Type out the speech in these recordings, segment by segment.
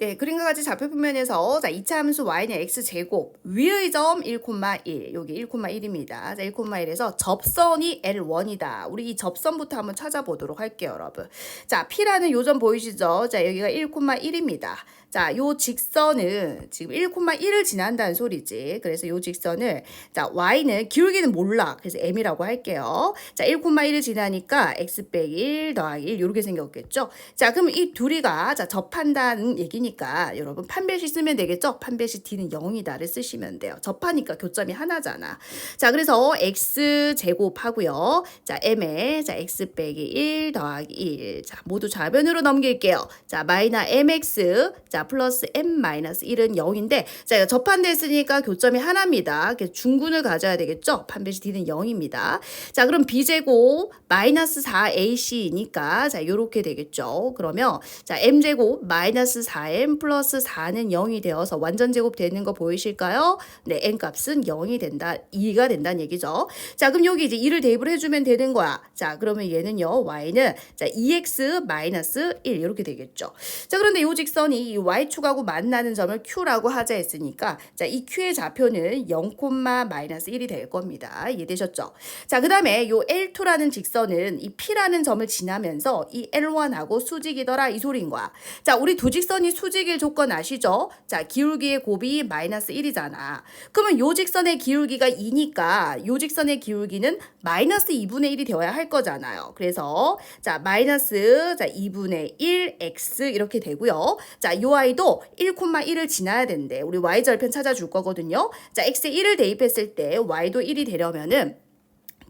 네, 그림과 같이 좌표표 면에서 자, 2차 함수 y는 x제곱 위의 점 1,1 여기 1,1입니다. 자, 1,1에서 접선이 L1이다. 우리 이 접선부터 한번 찾아보도록 할게요, 여러분. 자, P라는 요점 보이시죠? 자, 여기가 1,1입니다. 자, 요 직선은 지금 1,1을 지난다는 소리지. 그래서 요 직선을 자, y는 기울기는 몰라. 그래서 m이라고 할게요. 자, 1,1을 지나니까 x 빼기 1 더하기 1 이렇게 생겼겠죠? 자, 그럼 이 둘이가 자, 접한다는 얘기니 까 여러분 판별식 쓰면 되겠죠? 판별식 d는 0이다를 쓰시면 돼요. 접하니까 교점이 하나잖아. 자, 그래서 x 제곱하고요. 자, m에 자, x 빼기 1 더하기 1. 자, 모두 좌변으로 넘길게요. 자, 마이너 mx 자, 플러스 m 마이너스 1은 0인데 자, 했으니까 교점이 하나입니다. 중군을 가져야 되겠죠? 판별식 d는 0입니다. 자, 그럼 b제곱 마이너스 4ac니까 자, 요렇게 되겠죠. 그러면 자, m제곱 마이너스 4m 플러스 4는 0이 되어서 완전 제곱 되는 거 보이실까요? 네, n 값은 0이 된다. 2가 된다는 얘기죠. 자, 그럼 여기 이제 2를 대입을 해주면 되는 거야. 자, 그러면 얘는요, y는 자, 2x 마이너스 1 이렇게 되겠죠. 자, 그런데 요 직선이 이 y축하고 만나는 점을 q라고 하자 했으니까 자, 이 q의 좌표는 0, 마이너스 1이 될 겁니다. 이해되셨죠? 자, 그 다음에 요 L2라는 직선은 이 P라는 점을 지나면서 이 L1하고 수직이더라 이 소리인 거야. 자, 우리 두 직선이 수직 일 조건 아시죠? 자, 기울기의 곱이 마이너스 1이잖아. 그러면 요 직선의 기울기가 2니까 요 직선의 기울기는 마이너스 2분의 1이 되어야 할 거잖아요. 그래서 자, 마이너스 자, 2분의 1 x 이렇게 되고요. 자, 요 아이도 1,1을 지나야 된대. 우리 y 절편 찾아줄 거거든요. 자, x에 1을 대입했을 때 y도 1이 되려면은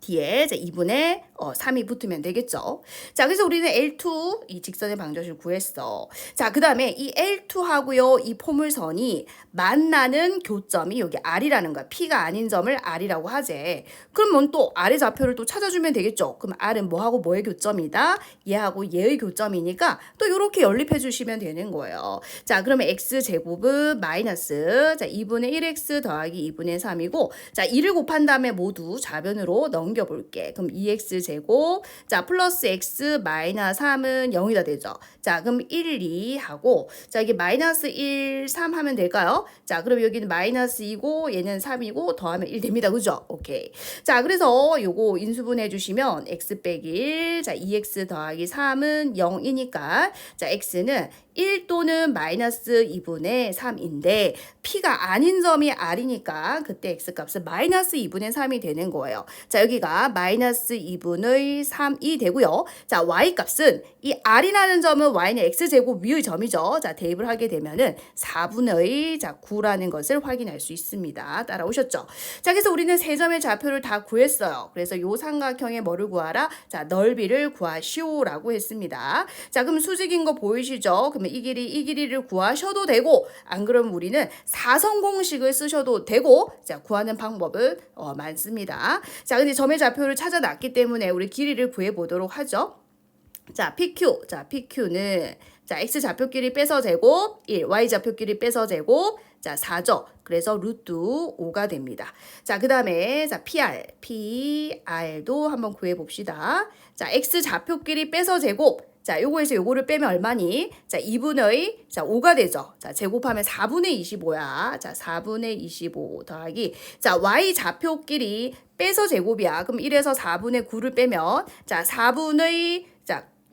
뒤에 이제 2분의 어, 3이 붙으면 되겠죠. 자, 그래서 우리는 L2 이 직선의 방정식을 구했어. 자, 그 다음에 이 L2하고요, 이 포물선이 만나는 교점이 여기 R이라는 거야. P가 아닌 점을 R이라고 하재. 그러면 또 R의 좌표를 또 찾아주면 되겠죠. 그럼 R은 뭐하고 뭐의 교점이다? 얘하고 얘의 교점이니까 또 이렇게 연립해 주시면 되는 거예요. 자, 그러면 X 제곱은 마이너스 자, 2분의 1X 더하기 2분의 3이고 자, 2를 곱한 다음에 모두 좌변으로 넘겨볼게. 그럼 2X 제곱 자, 플러스 X 마이너스 3은 0이다 되죠. 자, 그럼 1, 2 하고 자, 이게 마이너스 1, 3 하면 될까요? 자, 그럼 여기는 마이너스 2고 얘는 3이고 더하면 1 됩니다. 그죠? 오케이. 자, 그래서 요거 인수분해 주시면 x 빼기 1, 자, 2x 더하기 3은 0이니까 자, x는 1 또는 마이너스 2분의 3인데 p가 아닌 점이 r이니까 그때 x 값은 마이너스 2분의 3이 되는 거예요. 자, 여기가 마이너스 2분의 3이 되고요. 자, y 값은 이 r이라는 점은 y는 x제곱 위의 점이죠. 자, 대입을 하게 되면은 4분의 자, 9라는 것을 확인할 수 있습니다. 따라오셨죠? 자, 그래서 우리는 세 점의 좌표를 다 구했어요. 그래서 요 삼각형의 뭐를 구하라? 자, 넓이를 구하시오라고 했습니다. 자, 그럼 수직인 거 보이시죠? 그이 길이 이 길이를 구하셔도 되고 안 그러면 우리는 사선 공식을 쓰셔도 되고 자, 구하는 방법은 어, 많습니다. 자, 근데 점의 좌표를 찾아놨기 때문에 우리 길이를 구해 보도록 하죠. 자, PQ. 자, PQ는 자, x 좌표끼리 빼서 제곱 1, y 좌표끼리 빼서 제곱 자, 4죠. 그래서 루트 5가 됩니다. 자, 그 다음에 자, PR. PR도 한번 구해 봅시다. 자, x 좌표끼리 빼서 제곱 자, 요거에서 요거를 빼면 얼마니? 자, 2분의 자, 5가 되죠. 자, 제곱하면 4분의 25야. 자, 4분의 25 더하기 자, y 좌표끼리 빼서 제곱이야. 그럼 1에서 4분의 9를 빼면 자, 4분의 자,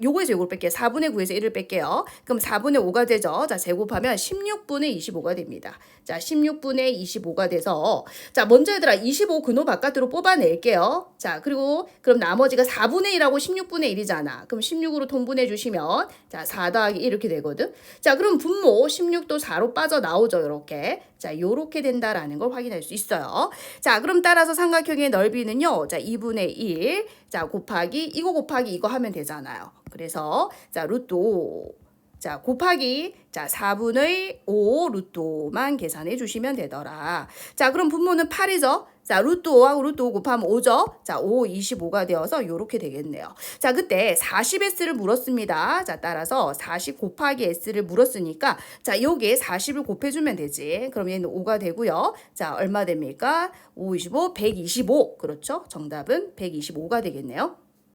요거에서 요걸 뺄게요. 4분의 9에서 1을 뺄게요. 그럼 4분의 5가 되죠. 자, 제곱하면 16분의 25가 됩니다. 자, 16분의 25가 돼서 자, 먼저 얘들아 25 근호 바깥으로 뽑아낼게요. 자, 그리고 그럼 나머지가 4분의 1하고 16분의 1이잖아. 그럼 16으로 통분해 주시면 자, 4 더하기 1 이렇게 되거든. 자, 그럼 분모 16도 4로 빠져나오죠. 이렇게. 자, 요렇게 된다라는 걸 확인할 수 있어요. 자, 그럼 따라서 삼각형의 넓이는요. 자, 2분의 1. 자, 곱하기 이거 곱하기 이거 하면 되잖아요. 그래서 자, 루트 5. 자, 곱하기 자, 4분의 5 루트 5만 계산해 주시면 되더라. 자, 그럼 분모는 8이죠? 자, 루트 5하고 루트 5 곱하면 5죠? 자, 5, 25가 되어서 이렇게 되겠네요. 자, 그때 40S를 물었습니다. 자, 따라서 40 곱하기 S를 물었으니까 자, 여기에 40을 곱해주면 되지. 그럼 얘는 5가 되고요. 자, 얼마 됩니까? 5, 25, 125. 그렇죠? 정답은 125가 되겠네요.